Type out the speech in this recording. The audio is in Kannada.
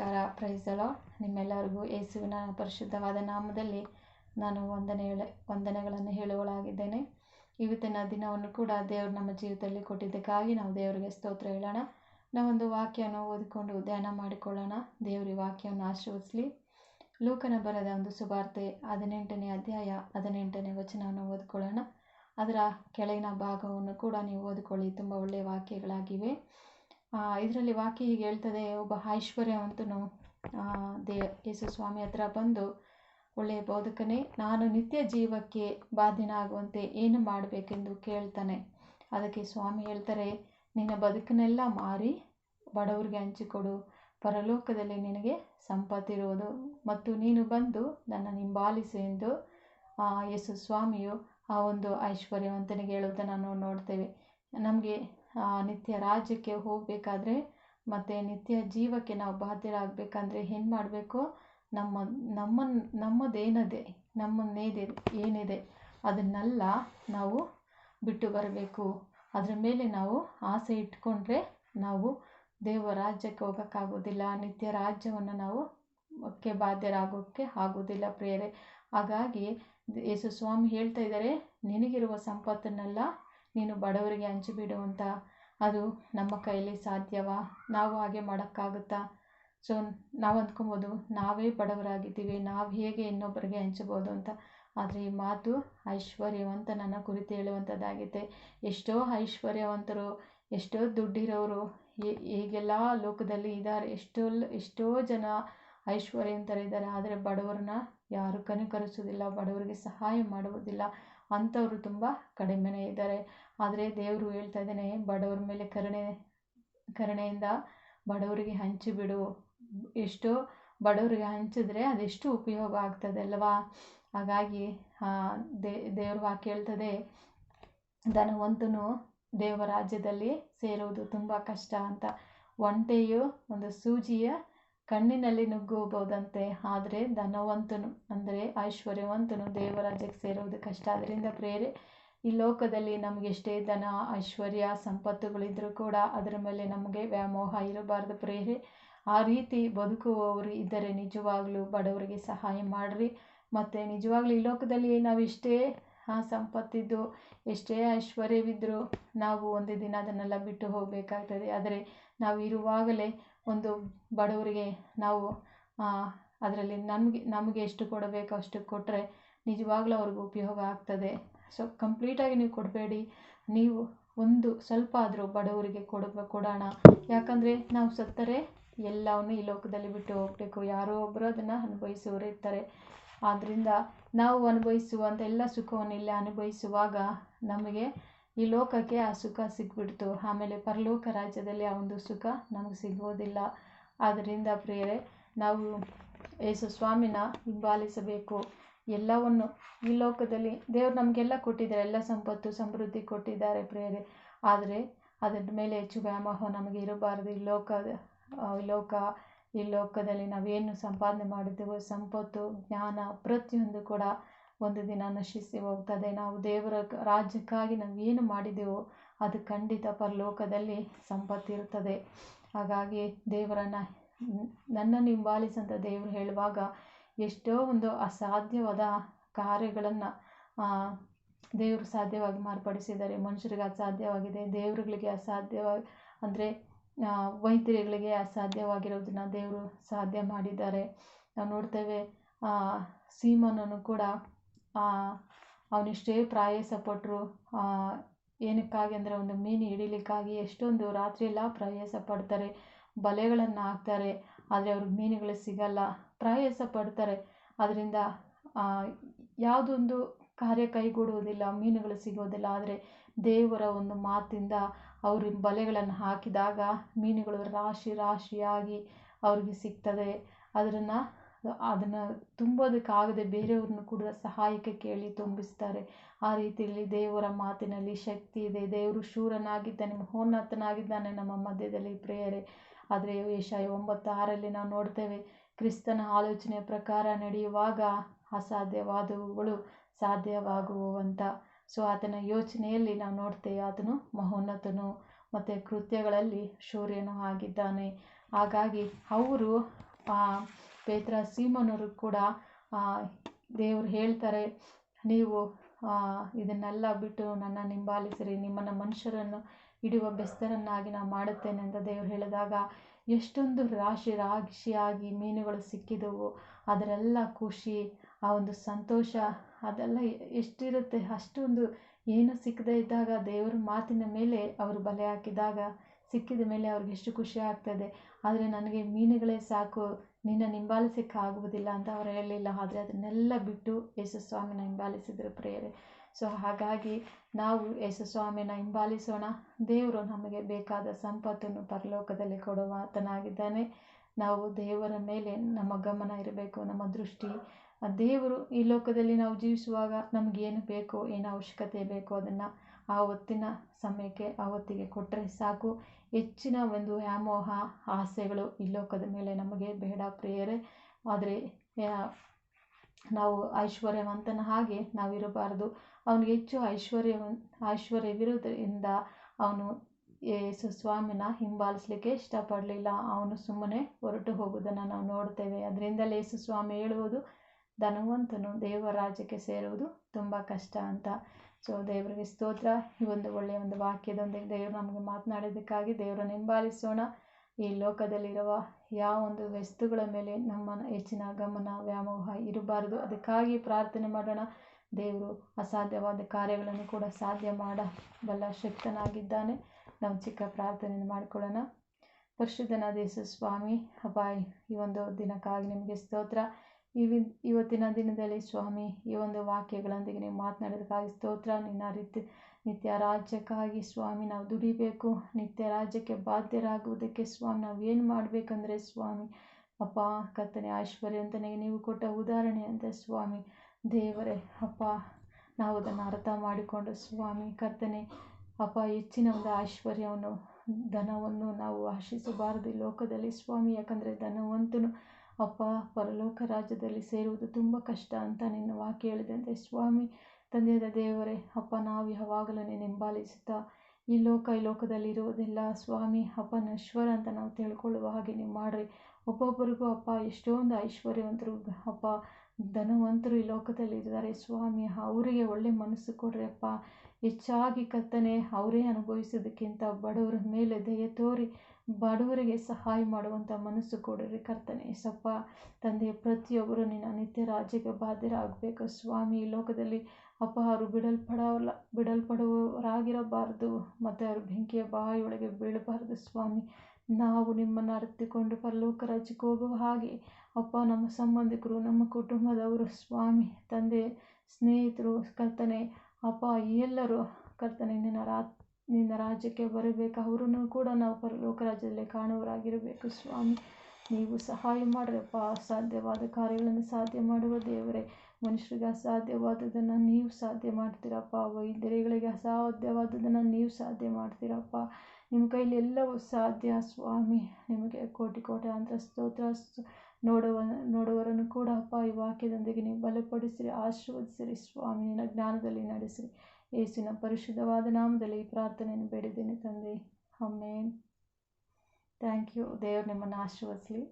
ನಮಸ್ಕಾರ. ಪ್ರೈಸಲ ನಿಮ್ಮೆಲ್ಲರಿಗೂ ಯೇಸುವಿನ ಪರಿಶುದ್ಧವಾದ ನಾಮದಲ್ಲಿ ನಾನು ವಂದನೆ ಹೇಳ, ವಂದನೆಗಳನ್ನು ಹೇಳುವಳಾಗಿದ್ದೇನೆ. ಇವತ್ತಿನ ದಿನವನ್ನು ಕೂಡ ದೇವರು ನಮ್ಮ ಜೀವಿತದಲ್ಲಿ ಕೊಟ್ಟಿದ್ದಕ್ಕಾಗಿ ನಾವು ದೇವರಿಗೆ ಸ್ತೋತ್ರ ಹೇಳೋಣ. ನಾವೊಂದು ವಾಕ್ಯವನ್ನು ಓದಿಕೊಂಡು ಧ್ಯಾನ ಮಾಡಿಕೊಳ್ಳೋಣ. ದೇವರಿ ವಾಕ್ಯವನ್ನು ಆಶೀರ್ವದಿಸಲಿ ಲೂಕನ ಬರದ ಒಂದು ಸುವಾರ್ತೆ ಹದಿನೆಂಟನೇ ಅಧ್ಯಾಯ ಹದಿನೆಂಟನೇ ವಚನವನ್ನು ಓದಿಕೊಳ್ಳೋಣ. ಅದರ ಕೆಳಗಿನ ಭಾಗವನ್ನು ಕೂಡ ನೀವು ಓದಿಕೊಳ್ಳಿ. ತುಂಬ ಒಳ್ಳೆಯ ವಾಕ್ಯಗಳಾಗಿವೆ. ಇದರಲ್ಲಿ ವಾಕ್ಯ ಹೀಗೆ ಹೇಳ್ತದೆ, ಒಬ್ಬ ಐಶ್ವರ್ಯವಂತನು ದೇ, ಯೇಸು ಸ್ವಾಮಿ ಹತ್ರ ಬಂದು, ಒಳ್ಳೆಯ ಬೋಧಕನೇ, ನಾನು ನಿತ್ಯ ಜೀವಕ್ಕೆ ಬಾಧ್ಯನಾಗುವಂತೆ ಏನು ಮಾಡಬೇಕೆಂದು ಕೇಳ್ತಾನೆ. ಅದಕ್ಕೆ ಸ್ವಾಮಿ ಹೇಳ್ತಾರೆ, ನಿನ್ನ ಬದುಕನ್ನೆಲ್ಲ ಮಾರಿ, ಬಡವರಿಗೆ ಹಂಚಿಕೊಡು ಪರಲೋಕದಲ್ಲಿ ನಿನಗೆ ಸಂಪತ್ತಿರುವುದು. ಮತ್ತು ನೀನು ಬಂದು ನನ್ನ ಹಿಂಬಾಲಿಸು ಎಂದು ಯೇಸು ಸ್ವಾಮಿಯು ಆ ಒಂದು ಐಶ್ವರ್ಯವಂತನಿಗೆ ಹೇಳುವುದನ್ನು ನಾವು ನೋಡ್ತೇವೆ. ನಮಗೆ ನಿತ್ಯ ರಾಜ್ಯಕ್ಕೆ ಹೋಗಬೇಕಾದ್ರೆ ಮತ್ತು ನಿತ್ಯ ಜೀವಕ್ಕೆ ನಾವು ಬಾಧ್ಯರಾಗಬೇಕಂದ್ರೆ ಏನು ಮಾಡಬೇಕು? ನಮ್ಮ ನಮ್ಮ ನಮ್ಮದೇನದೆ, ನಮ್ಮನ್ನೇದೆ, ಏನಿದೆ ಅದನ್ನೆಲ್ಲ ನಾವು ಬಿಟ್ಟು ಬರಬೇಕು. ಅದರ ಮೇಲೆ ನಾವು ಆಸೆ ಇಟ್ಕೊಂಡ್ರೆ ನಾವು ದೇವ ರಾಜ್ಯಕ್ಕೆ ಹೋಗೋಕ್ಕಾಗೋದಿಲ್ಲ, ನಿತ್ಯ ರಾಜ್ಯವನ್ನು ನಾವು ಕ್ಕೆ ಬಾಧ್ಯರಾಗೋಕ್ಕೆ ಆಗೋದಿಲ್ಲ ಪ್ರೇರೆ ಹಾಗಾಗಿ ಯೇಸು ಸ್ವಾಮಿ ಹೇಳ್ತಾ ಇದ್ದಾರೆ, ನಿನಗಿರುವ ಸಂಪತ್ತನ್ನೆಲ್ಲ ನೀನು ಬಡವರಿಗೆ ಹಂಚಿಬಿಡು ಅಂತ ಅದು ನಮ್ಮ ಕೈಯಲ್ಲಿ ಸಾಧ್ಯವಾ? ನಾವು ಹಾಗೆ ಮಾಡೋಕ್ಕಾಗುತ್ತಾ? ಸೊ, ನಾವು ಅಂದ್ಕೊಬೋದು, ನಾವೇ ಬಡವರಾಗಿದ್ದೀವಿ, ನಾವು ಹೇಗೆ ಇನ್ನೊಬ್ಬರಿಗೆ ಹಂಚಬೋದು ಅಂತ. ಆದರೆ ಈ ಮಾತು ಐಶ್ವರ್ಯವಂತನನ್ನು ಕುರಿತು ಹೇಳುವಂಥದ್ದಾಗಿದೆ ಎಷ್ಟೋ ಐಶ್ವರ್ಯವಂತರು, ಎಷ್ಟೋ ದುಡ್ಡಿರೋರು ಈಗೆಲ್ಲ ಲೋಕದಲ್ಲಿ ಇದ್ದಾರೆ, ಎಷ್ಟೋ ಎಷ್ಟೋ ಜನ ಐಶ್ವರ್ಯವಂತರಿದ್ದಾರೆ. ಆದರೆ ಬಡವರನ್ನ ಯಾರು ಕನಿಕರಿಸೋದಿಲ್ಲ ಬಡವರಿಗೆ ಸಹಾಯ ಮಾಡುವುದಿಲ್ಲ. ಅಂಥವರು ತುಂಬ ಕಡಿಮೆನೇ ಇದ್ದಾರೆ. ಆದರೆ ದೇವರು ಹೇಳ್ತಾ ಇದ್ದಾನೆ, ಬಡವ್ರ ಮೇಲೆ ಕರುಣೆ, ಕರುಣೆಯಿಂದ ಬಡವರಿಗೆ ಹಂಚಿಬಿಡು ಎಷ್ಟೋ ಬಡವರಿಗೆ ಹಂಚಿದ್ರೆ ಅದೆಷ್ಟು ಉಪಯೋಗ ಆಗ್ತದೆ ಅಲ್ವಾ? ಹಾಗಾಗಿ ದೇವ್ರ ವಾಕ್ಯ ಹೇಳ್ತದೆ, ಧನವಂತನು ದೇವರಾಜ್ಯದಲ್ಲಿ ಸೇರುವುದು ತುಂಬ ಕಷ್ಟ ಅಂತ. ಒಂಟೆಯು ಒಂದು ಸೂಜಿಯ ಕಣ್ಣಿನಲ್ಲಿ ನುಗ್ಗಬಹುದಂತೆ. ಆದರೆ ಧನವಂತನು, ಅಂದರೆ ಐಶ್ವರ್ಯವಂತನು ದೇವರಾಜ್ಯಕ್ಕೆ ಸೇರುವುದು ಕಷ್ಟ. ಅದರಿಂದ ಪ್ರೇರೆ, ಈ ಲೋಕದಲ್ಲಿ ನಮಗೆಷ್ಟೇ ಧನ, ಐಶ್ವರ್ಯ ಸಂಪತ್ತುಗಳಿದ್ದರೂ ಕೂಡ ಅದರ ಮೇಲೆ ನಮಗೆ ವ್ಯಾಮೋಹ ಇರಬಾರದು ಪ್ರೇರೆ. ಆ ರೀತಿ ಬದುಕುವವರು ಇದ್ದರೆ ನಿಜವಾಗ್ಲೂ ಬಡವರಿಗೆ ಸಹಾಯ ಮಾಡಿರಿ. ಮತ್ತು ನಿಜವಾಗ್ಲೂ ಈ ಲೋಕದಲ್ಲಿ ನಾವು ಎಷ್ಟೇ ಸಂಪತ್ತಿದ್ದು, ಎಷ್ಟೇ ಐಶ್ವರ್ಯವಿದ್ದರೂ ನಾವು ಒಂದು ದಿನ ಅದನ್ನೆಲ್ಲ ಬಿಟ್ಟು ಹೋಗಬೇಕಾಗ್ತದೆ. ಆದರೆ ನಾವು ಇರುವಾಗಲೇ ಒಂದು ಬಡವರಿಗೆ ನಾವು ಅದರಲ್ಲಿ ನಮಗೆ ನಮಗೆ ಎಷ್ಟು ಕೊಡಬೇಕು ಅಷ್ಟು ಕೊಟ್ಟರೆ ನಿಜವಾಗ್ಲೂ ಅವ್ರಿಗೆ ಉಪಯೋಗ ಆಗ್ತದೆ. ಸೊ ಕಂಪ್ಲೀಟಾಗಿ ನೀವು ಕೊಡಬೇಡಿ. ನೀವು ಒಂದು ಸ್ವಲ್ಪ ಆದರೂ ಬಡವರಿಗೆ ಕೊಡ ಕೊಡೋಣ. ಯಾಕಂದರೆ ನಾವು ಸತ್ತರೆ ಎಲ್ಲವನ್ನು ಈ ಲೋಕದಲ್ಲಿ ಬಿಟ್ಟು ಹೋಗಬೇಕು. ಯಾರೋ ಒಬ್ಬರು ಅದನ್ನು ಅನುಭವಿಸೋರು ಇರ್ತಾರೆ. ಆದ್ದರಿಂದ ನಾವು ಅನುಭವಿಸುವಂಥ ಎಲ್ಲ ಸುಖವನ್ನು ಇಲ್ಲಿ ಅನುಭವಿಸುವಾಗ ನಮಗೆ ಈ ಲೋಕಕ್ಕೆ ಆ ಸುಖ ಸಿಕ್ಬಿಡ್ತು. ಆಮೇಲೆ ಪರಲೋಕ ರಾಜ್ಯದಲ್ಲಿ ಆ ಒಂದು ಸುಖ ನಮಗೆ ಸಿಗೋದಿಲ್ಲ ಆದ್ದರಿಂದ ಪ್ರಿಯರೇ, ನಾವು ಯೇಸು ಸ್ವಾಮಿನ ಹಿಂಬಾಲಿಸಬೇಕು. ಎಲ್ಲವನ್ನು ಈ ಲೋಕದಲ್ಲಿ ದೇವರು ನಮಗೆಲ್ಲ ಕೊಟ್ಟಿದ್ದಾರೆ. ಎಲ್ಲ ಸಂಪತ್ತು, ಸಮೃದ್ಧಿ ಕೊಟ್ಟಿದ್ದಾರೆ ಪ್ರಿಯರೇ. ಆದರೆ ಅದರ ಮೇಲೆ ಹೆಚ್ಚು ವ್ಯಾಮೋಹ ನಮಗೆ ಇರಬಾರದು. ಈ ಲೋಕ ಲೋಕ, ಈ ಲೋಕದಲ್ಲಿ ನಾವೇನು ಸಂಪಾದನೆ ಮಾಡಿದ್ದೇವೋ, ಸಂಪತ್ತು, ಜ್ಞಾನ ಪ್ರತಿಯೊಂದು ಕೂಡ ಒಂದು ದಿನ ನಶಿಸಿ ಹೋಗ್ತದೆ. ನಾವು ದೇವರ ರಾಜ್ಯಕ್ಕಾಗಿ ನಾವು ಏನು ಮಾಡಿದೆವೋ ಅದು ಖಂಡಿತ ಪರಲೋಕದಲ್ಲಿ ಸಂಪತ್ತಿರುತ್ತದೆ. ಹಾಗಾಗಿ ದೇವರನ್ನು ನನ್ನನ್ನು ಹಿಂಬಾಲಿಸಂತ ದೇವರು ಹೇಳುವಾಗ ಎಷ್ಟೋ ಒಂದು ಅಸಾಧ್ಯವಾದ ಕಾರ್ಯಗಳನ್ನು ದೇವರು ಸಾಧ್ಯವಾಗಿ ಮಾರ್ಪಡಿಸಿದ್ದಾರೆ. ಮನುಷ್ಯರಿಗೆ ಅಸಾಧ್ಯವಾಗಿದೆ, ದೇವರುಗಳಿಗೆ ಅಸಾಧ್ಯವಾಗಿ ಅಂದರೆ ವೈದ್ಯರುಗಳಿಗೆ ಅಸಾಧ್ಯವಾಗಿರೋದನ್ನು ದೇವರು ಸಾಧ್ಯ ಮಾಡಿದ್ದಾರೆ. ನಾವು ನೋಡ್ತೇವೆ ಸೀಮನನ್ನು ಕೂಡ ಅವನಿಷ್ಟೇ ಪ್ರಯಾಸ ಪಟ್ಟರು ಏನಕ್ಕಾಗಿ ಅಂದರೆ ಒಂದು ಮೀನು ಹಿಡಿಲಿಕ್ಕಾಗಿ ಎಷ್ಟೊಂದು ರಾತ್ರಿಯೆಲ್ಲ ಪ್ರಯಾಸ ಪಡ್ತಾರೆ, ಬಲೆಗಳನ್ನು ಹಾಕ್ತಾರೆ, ಆದರೆ ಅವ್ರಿಗೆ ಮೀನುಗಳು ಸಿಗಲ್ಲ, ಪ್ರಯಾಸ ಪಡ್ತಾರೆ. ಅದರಿಂದ ಯಾವುದೊಂದು ಕಾರ್ಯ ಕೈಗೂಡುವುದಿಲ್ಲ, ಮೀನುಗಳು ಸಿಗೋದಿಲ್ಲ, ಆದರೆ ದೇವರ ಒಂದು ಮಾತಿಂದ ಅವರು ಬಲೆಗಳನ್ನು ಹಾಕಿದಾಗ ಮೀನುಗಳು ರಾಶಿ ರಾಶಿಯಾಗಿ ಅವ್ರಿಗೆ ಸಿಗ್ತದೆ. ಅದನ್ನು ಅದನ್ನು ತುಂಬೋದಕ್ಕಾಗದೆ ಬೇರೆಯವ್ರನ್ನ ಕೂಡ ಸಹಾಯಕ್ಕೆ ಕೇಳಿ ತುಂಬಿಸ್ತಾರೆ. ಆ ರೀತಿಯಲ್ಲಿ ದೇವರ ಮಾತಿನಲ್ಲಿ ಶಕ್ತಿ ಇದೆ. ದೇವರು ಶೂರನಾಗಿದ್ದಾನೆ, ಮಹೋನ್ನತನಾಗಿದ್ದಾನೆ ನಮ್ಮ ಮಧ್ಯದಲ್ಲಿ ಪ್ರೇಯರೆ. ಆದರೆ ಏಷಾಯ ಒಂಬತ್ತು ಆರಲ್ಲಿ ನಾವು ನೋಡ್ತೇವೆ, ಕ್ರಿಸ್ತನ ಆಲೋಚನೆಯ ಪ್ರಕಾರ ನಡೆಯುವಾಗ ಅಸಾಧ್ಯವಾದವುಗಳು ಸಾಧ್ಯವಾಗುವಂಥ ಸೊ ಆತನ ಯೋಚನೆಯಲ್ಲಿ ನಾವು ನೋಡ್ತೇವೆ, ಆತನು ಮಹೋನ್ನತನು ಮತ್ತು ಕೃತ್ಯಗಳಲ್ಲಿ ಶೂರ್ಯನು ಆಗಿದ್ದಾನೆ. ಹಾಗಾಗಿ ಅವರು ಪೇತ್ರ ಸೀಮನವರು ಕೂಡ ದೇವರು ಹೇಳ್ತಾರೆ, ನೀವು ಇದನ್ನೆಲ್ಲ ಬಿಟ್ಟು ನನ್ನ ನಿಂಬಾಲಿಸಿರಿ ನಿಮ್ಮನ್ನು ಮನುಷ್ಯರನ್ನು ಹಿಡಿಯುವ ಬೆಸ್ತರನ್ನಾಗಿ ನಾನು ಮಾಡುತ್ತೇನೆ ಅಂತ ದೇವರು ಹೇಳಿದಾಗ, ಎಷ್ಟೊಂದು ರಾಶಿ ರಾಶಿಯಾಗಿ ಮೀನುಗಳು ಸಿಕ್ಕಿದವು. ಅದರೆಲ್ಲ ಖುಷಿ, ಆ ಒಂದು ಸಂತೋಷ, ಅದೆಲ್ಲ ಎಷ್ಟಿರುತ್ತೆ, ಅಷ್ಟೊಂದು ಏನು ಸಿಕ್ಕದೇ ಇದ್ದಾಗ ದೇವರ ಮಾತಿನ ಮೇಲೆ ಅವರು ಬಲೆ ಹಾಕಿದಾಗ, ಸಿಕ್ಕಿದ ಮೇಲೆ ಅವ್ರಿಗೆ ಎಷ್ಟು ಖುಷಿ ಆಗ್ತದೆ. ಆದರೆ ನನಗೆ ಮೀನುಗಳೇ ಸಾಕು, ನಿನ್ನ ಹಿಂಬಾಲಿಸಕ್ಕೆ ಆಗುವುದಿಲ್ಲ ಅಂತ ಅವರು ಹೇಳಲಿಲ್ಲ. ಆದರೆ ಅದನ್ನೆಲ್ಲ ಬಿಟ್ಟು ಯೇಸು ಸ್ವಾಮಿನ ಹಿಂಬಾಲಿಸಿದರು ಪ್ರೇಯರೆ. ಸೊ ಹಾಗಾಗಿ ನಾವು ಯೇಸು ಸ್ವಾಮಿನ ಹಿಂಬಾಲಿಸೋಣ. ದೇವರು ನಮಗೆ ಬೇಕಾದ ಸಂಪತ್ತನ್ನು ಪರಲೋಕದಲ್ಲಿ ಕೊಡುವ ಆತನಾಗಿದ್ದಾನೆ ನಾವು ದೇವರ ಮೇಲೆ ನಮ್ಮ ಗಮನ ಇರಬೇಕು, ನಮ್ಮ ದೃಷ್ಟಿ. ದೇವರು ಈ ಲೋಕದಲ್ಲಿ ನಾವು ಜೀವಿಸುವಾಗ ನಮಗೇನು ಬೇಕೋ, ಏನು ಅವಶ್ಯಕತೆ ಬೇಕೋ ಅದನ್ನು ಆ ಹೊತ್ತಿನ ಸಮಯಕ್ಕೆ, ಆ ಹೊತ್ತಿಗೆ ಕೊಟ್ಟರೆ ಸಾಕು. ಹೆಚ್ಚಿನ ಒಂದು ವ್ಯಾಮೋಹ, ಆಸೆಗಳು ಈ ಲೋಕದ ಮೇಲೆ ನಮಗೆ ಬೇಡ ಪ್ರಿಯರೇ. ಆದರೆ ನಾವು ಐಶ್ವರ್ಯವಂತನ ಹಾಗೆ ನಾವಿರಬಾರ್ದು. ಅವನಿಗೆ ಹೆಚ್ಚು ಐಶ್ವರ್ಯ ಐಶ್ವರ್ಯವಿರುವುದರಿಂದ ಅವನು ಯೇಸು ಸ್ವಾಮಿನ ಹಿಂಬಾಲಿಸ್ಲಿಕ್ಕೆ ಇಷ್ಟಪಡಲಿಲ್ಲ. ಅವನು ಸುಮ್ಮನೆ ಹೊರಟು ಹೋಗುವುದನ್ನು ನಾವು ನೋಡ್ತೇವೆ ಅದರಿಂದಲೇ ಯೇಸು ಸ್ವಾಮಿ ಹೇಳುವುದು, ಧನವಂತನು ದೇವರಾಜ್ಯಕ್ಕೆ ಸೇರುವುದು ತುಂಬ ಕಷ್ಟ ಅಂತ. ಸೊ ದೇವರಿಗೆ ಸ್ತೋತ್ರ. ಈ ಒಂದು ಒಳ್ಳೆಯ ಒಂದು ವಾಕ್ಯದೊಂದಿಗೆ ದೇವರು ನಮಗೆ ಮಾತನಾಡಿದ್ದಕ್ಕಾಗಿ ದೇವರನ್ನು ಹಿಂಬಾಲಿಸೋಣ. ಈ ಲೋಕದಲ್ಲಿರುವ ಯಾವ ಒಂದು ವಸ್ತುಗಳ ಮೇಲೆ ನಮ್ಮ ಹೆಚ್ಚಿನ ಗಮನ, ವ್ಯಾಮೋಹ ಇರಬಾರದು. ಅದಕ್ಕಾಗಿ ಪ್ರಾರ್ಥನೆ ಮಾಡೋಣ. ದೇವರು ಅಸಾಧ್ಯವಾದ ಕಾರ್ಯಗಳನ್ನು ಕೂಡ ಸಾಧ್ಯ ಮಾಡಬಲ್ಲ ಶಕ್ತನಾಗಿದ್ದಾನೆ. ನಾವು ಚಿಕ್ಕ ಪ್ರಾರ್ಥನೆಯನ್ನು ಮಾಡಿಕೊಳ್ಳೋಣ. ಪರಿಶುದ್ಧನಾದ ಯೇಸು ಸ್ವಾಮಿ ಅಪಾಯ್ ಈ ಒಂದು ದಿನಕ್ಕಾಗಿ ನಿಮಗೆ ಸ್ತೋತ್ರ. ಈ ಇವತ್ತಿನ ದಿನದಲ್ಲಿ ಸ್ವಾಮಿ, ಈ ಒಂದು ವಾಕ್ಯಗಳೊಂದಿಗೆ ನೀವು ಮಾತನಾಡೋದಕ್ಕಾಗಿ ಸ್ತೋತ್ರ. ನಿನ್ನ ರೀತಿ, ನಿತ್ಯ ರಾಜ್ಯಕ್ಕಾಗಿ ಸ್ವಾಮಿ, ನಾವು ದುಡಿಬೇಕು. ನಿತ್ಯ ರಾಜ್ಯಕ್ಕೆ ಬಾಧ್ಯರಾಗುವುದಕ್ಕೆ ಸ್ವಾಮಿ, ನಾವು ಏನು ಮಾಡಬೇಕಂದ್ರೆ ಸ್ವಾಮಿ, ಅಪ್ಪ, ಕರ್ತನೆ ಐಶ್ವರ್ಯವಂತನಿಗೆ ನೀವು ಕೊಟ್ಟ ಉದಾಹರಣೆ ಅಂತ ಸ್ವಾಮಿ, ದೇವರೇ, ಅಪ್ಪ, ನಾವು ಅದನ್ನು ಅರ್ಥ ಮಾಡಿಕೊಂಡು ಸ್ವಾಮಿ, ಕರ್ತನೆ, ಅಪ್ಪ, ಹೆಚ್ಚಿನ ಒಂದು ಐಶ್ವರ್ಯವನ್ನು, ಧನವನ್ನು ನಾವು ಆಶಿಸಬಾರದು ಈ ಲೋಕದಲ್ಲಿ ಸ್ವಾಮಿ, ಯಾಕಂದರೆ ಧನವಂತನು ಅಪ್ಪ, ಪರಲೋಕ ರಾಜ್ಯದಲ್ಲಿ ಸೇರುವುದು ತುಂಬ ಕಷ್ಟ ಅಂತ ನಿನ್ನ ವಾಕ್ಯ ಹೇಳಿದಂತೆ ಸ್ವಾಮಿ. ತಂದೆಯಾದ ದೇವರೇ, ಅಪ್ಪ, ನಾವು ಯಾವಾಗಲೂ ಹಿಂಬಾಲಿಸುತ್ತಾ ಈ ಲೋಕ, ಈ ಲೋಕದಲ್ಲಿ ಇರುವುದಿಲ್ಲ ಸ್ವಾಮಿ, ಅಪ್ಪ ನಶ್ವರ ಅಂತ ನಾವು ತಿಳ್ಕೊಳ್ಳುವ ಹಾಗೆ ನೀವು ಮಾಡಿರಿ. ಒಬ್ಬೊಬ್ಬರಿಗೂ ಅಪ್ಪ, ಎಷ್ಟೊಂದು ಐಶ್ವರ್ಯವಂತರು, ಅಪ್ಪ, ಧನವಂತರು ಈ ಲೋಕದಲ್ಲಿ ಇದ್ದಾರೆ. ಸ್ವಾಮಿ, ಅವರಿಗೆ ಒಳ್ಳೆ ಮನಸ್ಸು ಕೊಡ್ರಿ ಅಪ್ಪ. ಹೆಚ್ಚಾಗಿ ಕರ್ತನೆ, ಅವರೇ ಅನುಭವಿಸೋದಕ್ಕಿಂತ ಬಡವರ ಮೇಲೆ ದಯೆ ತೋರಿ. ಬಡವರಿಗೆ ಸಹಾಯ ಮಾಡುವಂಥ ಮನಸ್ಸು ಕೊಡಿರಿ ಕರ್ತನೆ. ಸಪ್ಪ ತಂದೆ ಪ್ರತಿಯೊಬ್ಬರು ನಿನ್ನ ನಿತ್ಯ ರಾಜ್ಯಕ್ಕೆ ಬಾಧ್ಯರಾಗಬೇಕು. ಸ್ವಾಮಿ, ಈ ಲೋಕದಲ್ಲಿ ಅಪ್ಪ ಅವರು ಬಿಡಲ್ಪಡವಲ್ಲ, ಬಿಡಲ್ಪಡುವವರಾಗಿರಬಾರ್ದು ಮತ್ತು ಅವರು ಬೆಂಕಿಯ ಬಾಯಿಯೊಳಗೆ ಬೀಳಬಾರ್ದು ಸ್ವಾಮಿ. ನಾವು ನಿಮ್ಮನ್ನು ಅರಿತುಕೊಂಡು ಪರಲೋಕ ರಾಜ್ಯಕ್ಕೆ ಹೋಗುವ ಹಾಗೆ ಅಪ್ಪ, ನಮ್ಮ ಸಂಬಂಧಿಕರು, ನಮ್ಮ ಕುಟುಂಬದವರು, ಸ್ವಾಮಿ, ತಂದೆ, ಸ್ನೇಹಿತರು, ಕರ್ತನೆ, ಅಪ್ಪ, ಎಲ್ಲರೂ ಕರ್ತನೆ, ನಿನ್ನ ರಾ ನಿನ್ನ ರಾಜ್ಯಕ್ಕೆ ಬರಬೇಕು. ಅವರನ್ನು ಕೂಡ ನಾವು ಪರಲೋಕ ರಾಜ್ಯದಲ್ಲಿ ಕಾಣುವರಾಗಿರಬೇಕು ಸ್ವಾಮಿ, ನೀವು ಸಹಾಯ ಮಾಡ್ರಪ್ಪ. ಅಸಾಧ್ಯವಾದ ಕಾರ್ಯಗಳನ್ನು ಸಾಧ್ಯ ಮಾಡುವ ದೇವರೇ, ಮನುಷ್ಯರಿಗೆ ಅಸಾಧ್ಯವಾದದನ್ನು ನೀವು ಸಾಧ್ಯ ಮಾಡ್ತೀರಪ್ಪ. ವೈದ್ಯರುಗಳಿಗೆ ಅಸಾಧ್ಯವಾದದನ್ನು ನೀವು ಸಾಧ್ಯ ಮಾಡ್ತೀರಪ್ಪ. ನಿಮ್ಮ ಕೈಲಿ ಎಲ್ಲವೂ ಸಾಧ್ಯ ಸ್ವಾಮಿ. ನಿಮಗೆ ಕೋಟಿ ಕೋಟಿ ಅಂತ ಸ್ತೋತ್ರ ನೋಡುವ ನೋಡುವರನ್ನು ಕೂಡ ಅಪ್ಪ, ಈ ವಾಕ್ಯದೊಂದಿಗೆ ನೀವು ಬಲಪಡಿಸಿರಿ, ಆಶೀರ್ವದಿಸಿರಿ ಸ್ವಾಮಿ. ಜ್ಞಾನದಲ್ಲಿ ನಡೆಸಿರಿ. ಯೇಸುವಿನ ಪರಿಶುದ್ಧವಾದ ನಾಮದಲ್ಲಿ ಈ ಪ್ರಾರ್ಥನೆಯನ್ನು ಬೇಡಿದ್ದೇನೆ ತಂದೆ ಅಮ್ಮೇನ್ ಥ್ಯಾಂಕ್ ಯು ದೇವರು ನಿಮ್ಮನ್ನು ಆಶೀರ್ವದಿಸಲಿ